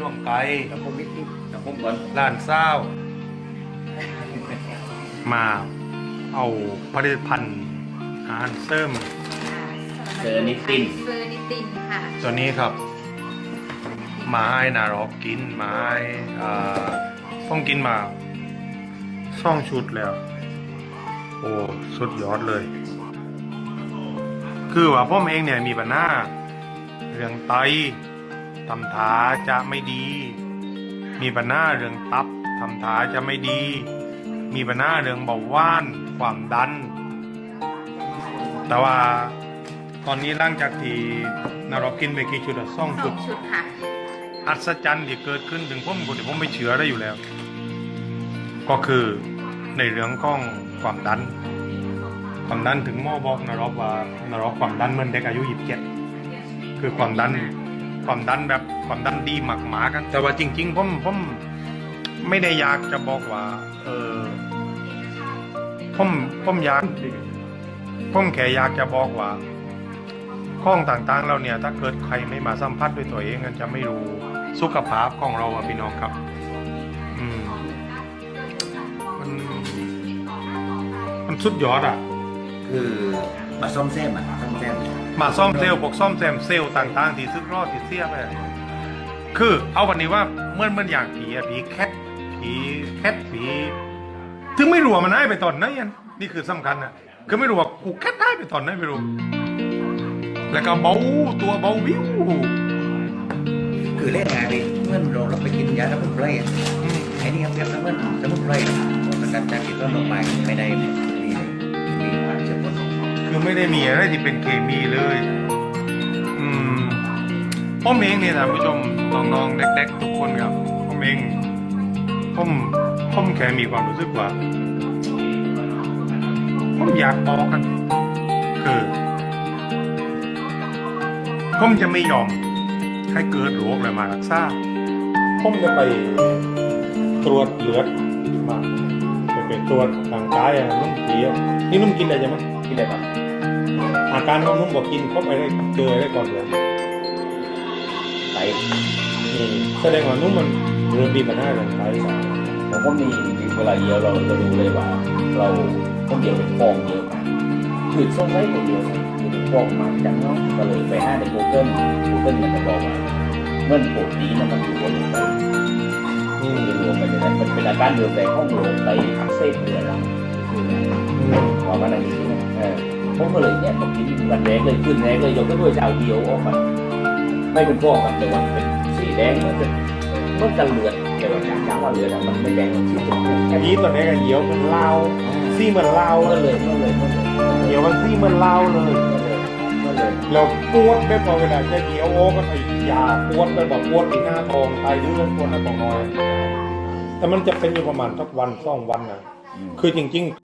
ล่วงไกลกับผมนิดนิดกับผมก่อนล้านเศร้า มาเอาผลิตภัณฑ์อาหารเสริมเจอนิดตินเฟอร์นิตินค่ะตัวนี้ครับ มาให้นารอกกินมาให้อ่าต้องกินมาซ่องชุดแล้ว โอ้สุดยอดเลย คือว่าพ่อเองเนี่ยมีปัญหาเรื่องไต ทำถาจะไม่ดี มีปัญหาเรื่องตับทำถาจะไม่ดี มีปัญหาเรื่องเบาหวานความดัน แต่ว่าตอนนี้หลังจากที่นารอกกินไปกี่ชุดอะซ่องสชุอด งชุดค่ะ อัศจรรย์ที่เกิดขึ้นถึงผมคนที่ผมไม่เชื่อได้อยู่แล้ว ก็คือในเรื่องของความดัน ความดันถึงหมอบอกนารอกว่านารอกความดันเหมือนเด็กอายุ 27 คือความดัน ความดันแบบความดันดีหมักหมากันแต่ว่าจริง ๆ ผมผมไม่ได้อยากจะบอกว่า เออผมผมอยากผมแค่อยากจะบอกว่าข้องต่างๆเราเนี่ย ถ้าเกิดใครไม่มาสัมผัสด้วยตัวเองมันจะไม่รู้สุขภาพของเราอะพี่น้องครับ อืมมันมันสุดยอดอะคือมาซ่อมแซมอะซ่อมแซม มาซ่อมเซลล์พวกซ่อมแซมเซลล์ต่างๆที่ซึกรอดที่เสียไปอะคือเอาวันนี้ว่าเมื่อมันอย่างผีอะผีแคทผีแคทผีถึงไม่รู้ว่ามันให้ไปตอนไหนอันนี่คือสำคัญอะคือไม่รู้ว่ากูแคทได้ไปตอนไหนไม่รู้แล้วก็เบาตัวเบาวิวคือเล่นงานดิเมื่อเราเราไปกินยาสมุนไพรอะอืมไอ้นี่ครับเรียกสมุนสมุนไพรมันการจัดกินต้นลงไปไม่ได้ ไม่ได้มีอะไรที่เป็นเคมีเลย อืมผมเองเนี่ยท่านผู้ชมน้องๆเด็กๆทุกคนครับผมเองผมผมแค่มีความรู้สึกว่าผมอยากบอกกันคือผมจะไม่ยอมให้เกิดโรคอะไรมารักษาผมจะไปตรวจเลือดมาไปตรวจร่างกายอะนุ่มผีอะนี่นุ่มกินอะไรยังไหมที่ได้แบบ อาการของนุ่มบอกกินครบอะไรเจออะไรก่อนเลยไตนี่แสดงว่านุ่มมันเริ่มมีปัญหาเรื่องไตผมก็มีเวลาเยียวเราจะรู้เลยว่า เราต้องเยียวเป็นฟองเยอะมากคือส่งไว้ตัวเดียวสิคือเป็นฟองมาจังเนาะก็เลยไปหาใน Google Google มันจะบอกว่าเมื่อโปรตีนมันอยู่บนไตอืมมันจะรวมไปเลยนะมันเป็นอาการเดิมแต่ห้องโหลไตอักเสบเรื้อรังคือว่ามันอะไรอย่างนี้นะเออ ผมก็เลยเนี่ยผมกินวันแรกเลยขึ้นแรกเลยยกก็ด้วยเจ้าเดียวออกมาไม่เป็นฟองครับแต่ว่าเป็นสีแดงมันจะมันจะเลือดแต่ว่าจากว่าเลือดอะมันไม่แดงมันสีชมพูแค่ยีตัวนี้ก็เหี่ยวเป็นเหล้าซี่เหมือนเหล้าก็เลยก็เลยก็เลยเหี่ยวมันซี่เหมือนเหล้าเลยก็เลยก็เลยแล้วปวดได้พอเวลาจะเหี่ยวโอ้ก็ไอ้ยาปวดไปแบบปวดที่หน้าท้องไตเลือดปวดหน้าท้องน้อยแต่มันจะเป็นอยู่ประมาณสักวันสองวันนะคือจริง ๆ